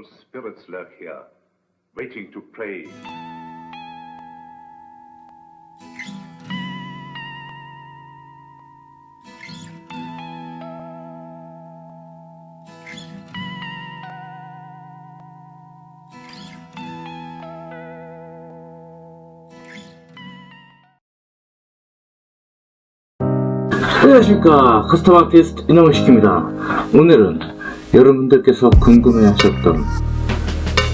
evil spirits lurk here, waiting to prey. 안녕하십니까 커스텀 아티스트 이놈을 시킵니다 오늘은 여러분들께서 궁금해하셨던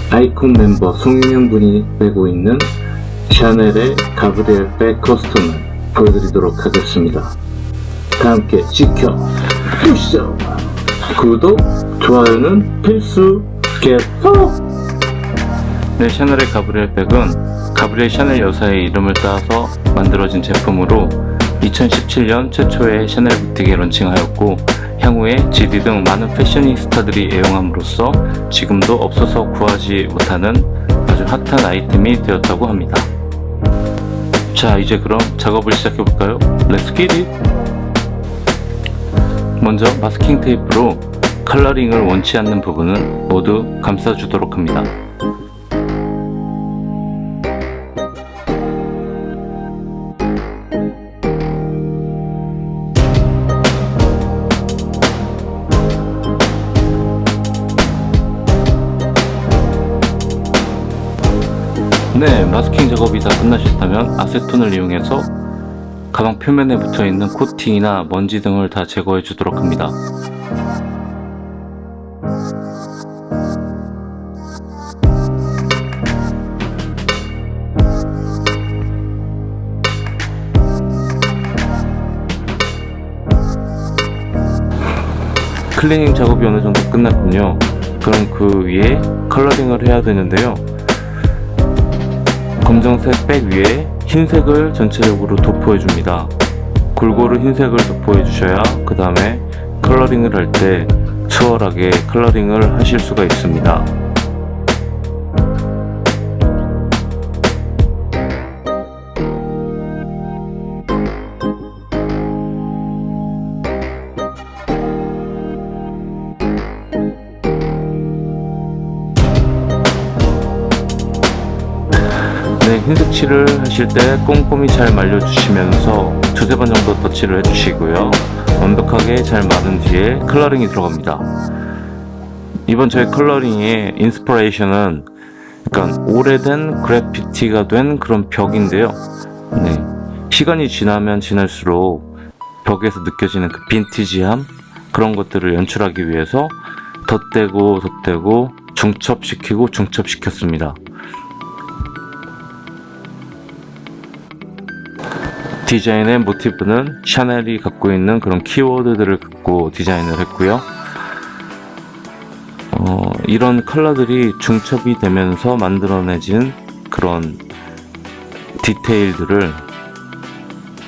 아이콘 멤버 송윤영 분이 빼고 있는 샤넬의 가브리엘 백 커스텀을 보여드리도록 하겠습니다. 다 함께 지켜 주시죠. 구독, 좋아요는 필수. 개포 네, 샤넬의 가브리엘 백은 가브리엘 샤넬 여사의 이름을 따서 만들어진 제품으로 2017년 최초의 샤넬 부틱에 런칭하였고 향후에 GD 등 많은 패셔니스타들이 애용함으로써 지금도 없어서 구하지 못하는 아주 핫한 아이템이 되었다고 합니다. 자 이제 그럼 작업을 시작해볼까요? Let's get it! 먼저 마스킹 테이프로 컬러링을 원치 않는 부분은 모두 감싸주도록 합니다. 네, 마스킹 작업이 다 끝나셨다면 아세톤을 이용해서 가방 표면에 붙어 있는 코팅이나 먼지 등을 다 제거해 주도록 합니다. 클리닝 작업이 어느 정도 끝났군요. 그럼 그 위에 컬러링을 해야 되는데요. 검정색 백 위에 흰색을 전체적으로 도포해 줍니다. 골고루 흰색을 도포해 주셔야 그 다음에 컬러링을 할 때 수월하게 컬러링을 하실 수가 있습니다. 흰색 칠을 하실 때 꼼꼼히 잘 말려주시면서 두세 번 정도 터치를 해주시고요. 완벽하게 잘 마른 뒤에 컬러링이 들어갑니다. 이번 저희 컬러링의 인스퍼레이션은 약간 오래된 그래피티가 된 그런 벽인데요. 네, 시간이 지나면 지날수록 벽에서 느껴지는 그 빈티지함 그런 것들을 연출하기 위해서 덧대고 덧대고 중첩시키고 중첩시켰습니다. 디자인의 모티브는 샤넬이 갖고 있는 그런 키워드들을 갖고 디자인을 했고요. 어, 이런 컬러들이 중첩이 되면서 만들어내진 그런 디테일들을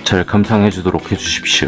잘 감상해 주도록 해 주십시오.